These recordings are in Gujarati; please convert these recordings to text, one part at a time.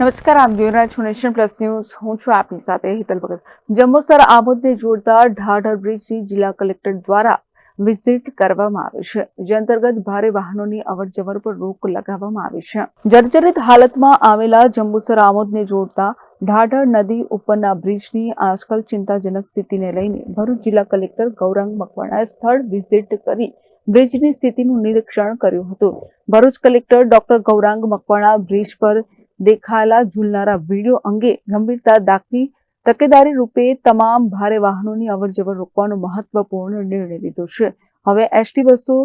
નમસ્કાર, આપ જોઈ રહ્યા છો નેશન પ્લસ ન્યૂઝ. હું છું આપની સાથે હિતલ ભગત. જંબુસર આબોદને જોડતા ઢાઢર બ્રિજની જિલ્લા કલેક્ટર દ્વારા વિઝિટ કરવામાં આવી છે, જે અંતર્ગત ભારે વાહનોની અવરજવર પર રોક લગાવવામાં આવી છે. જર્જરિત હાલતમાં આવેલા જંબુસર આમોદને જોડતા ઢાઢર નદી ઉપરના બ્રિજની આજકાલ ચિંતાજનક સ્થિતિને લઈને ભરૂચ જિલ્લા કલેક્ટર ગૌરાંગ મકવાણાએ સ્થળ વિઝિટ કરી બ્રિજની સ્થિતિનું નિરીક્ષણ કર્યું હતું. Bharuch collector doctor Gaurang Makwana bridge પર દેખાયેલા ઝૂલનારા વીડિયો અંગે ગંભીરતા દાખવી તકેદારી રૂપે તમામ ભારે વાહનોની અવરજવર રોકવાનો મહત્વપૂર્ણ નિર્ણય લીધો છે. હવે એસટી બસો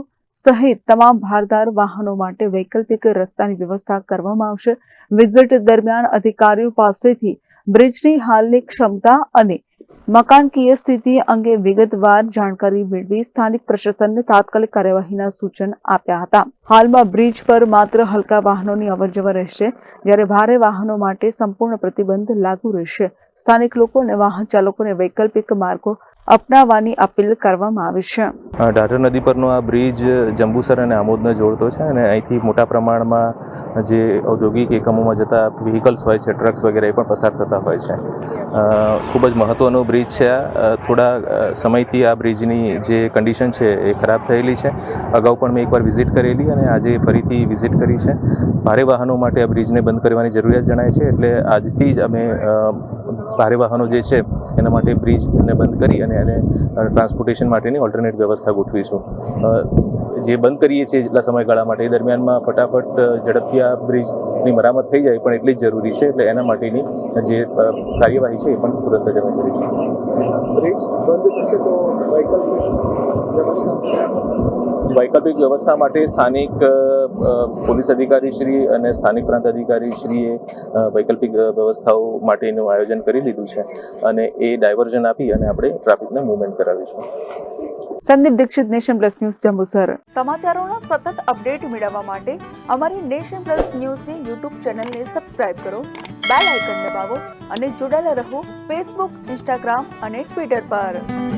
સહિત તમામ ભારદાર વાહનો માટે વૈકલ્પિક રસ્તાની વ્યવસ્થા કરવામાં આવશે. વિઝિટ દરમિયાન અધિકારીઓ પાસેથી બ્રિજની હાલની ક્ષમતા અને મકાનકીય સ્થિતિ અંગે વિગતવાર જાણકારી મેળવી સ્થાનિક પ્રશાસનને તાત્કાલિક કાર્યવાહીના સૂચન આપ્યા હતા. હાલમાં બ્રિજ પર માત્ર હલકા વાહનોની અવરજવર રહેશે, જ્યારે ભારે વાહનો માટે સંપૂર્ણ પ્રતિબંધ લાગુ રહેશે. સ્થાનિક લોકો અને વાહન ચાલકોને વૈકલ્પિક માર્ગો અપનાવવાની અપીલ કરવામાં આવી છે. ઢાઢર નદી પરનો આ બ્રિજ જંબુસર અને આમોદને જોડતો છે અને અહીંથી મોટા પ્રમાણમાં જે ઔદ્યોગિક એકમોમાં જતા વ્હીકલ્સ હોય છે ટ્રક્સ વગેરે એ પણ પસાર થતા હોય છે. ખૂબ જ મહત્ત્વનો બ્રિજ છે આ. થોડા સમયથી આ બ્રિજની જે કન્ડિશન છે એ ખરાબ થયેલી છે. અગાઉ પણ મેં એકવાર વિઝિટ કરેલી અને આજે ફરીથી વિઝિટ કરી છે. ભારે વાહનો માટે આ બ્રિજને બંધ કરવાની જરૂરિયાત જણાય છે એટલે આજથી જ અમે ભારે વાહનો જે છે એના માટે બ્રિજને બંધ કરી અને એને ટ્રાન્સપોર્ટેશન માટેની ઓલ્ટરનેટ વ્યવસ્થા ગોઠવીશું. જે બંધ કરીએ છીએ જેટલા સમયગાળા માટે એ દરમિયાનમાં ફટાફટ ઝડપથી આ બ્રિજની મરામત થઈ જાય પણ એટલી જ જરૂરી છે એટલે એના માટેની જે કાર્યવાહી છે એ પણ તુરંત જ અમે કરીશું. બ્રિજ બંધ થશે તો વૈકલ્પિક વ્યવસ્થા માટે? સ્થાનિક પોલીસ અધિકારી શ્રી અને સ્થાનિક પ્રાંત અધિકારી શ્રીએ અ, વૈકલ્પિક વ્યવસ્થાઓ માટેનું આયોજન કરી લીધું છે અને એ ડાયવર્ઝન આપી અને આપણે ટ્રાફિકને movement કરાવીશું. Sandeep Dixit nation plus news Jambusar. સમાચારોનો સતત અપડેટ મેળવવા માટે અમારી નેશન પ્લસ ન્યૂઝની યુટ્યુબ ચેનલને સબસ્ક્રાઇબ કરો બેલ આઇકન દબાવો અને જોડાયેલા રહો ફેસબુક ઇન્સ્ટાગ્રામ અને ટ્વિટર પર.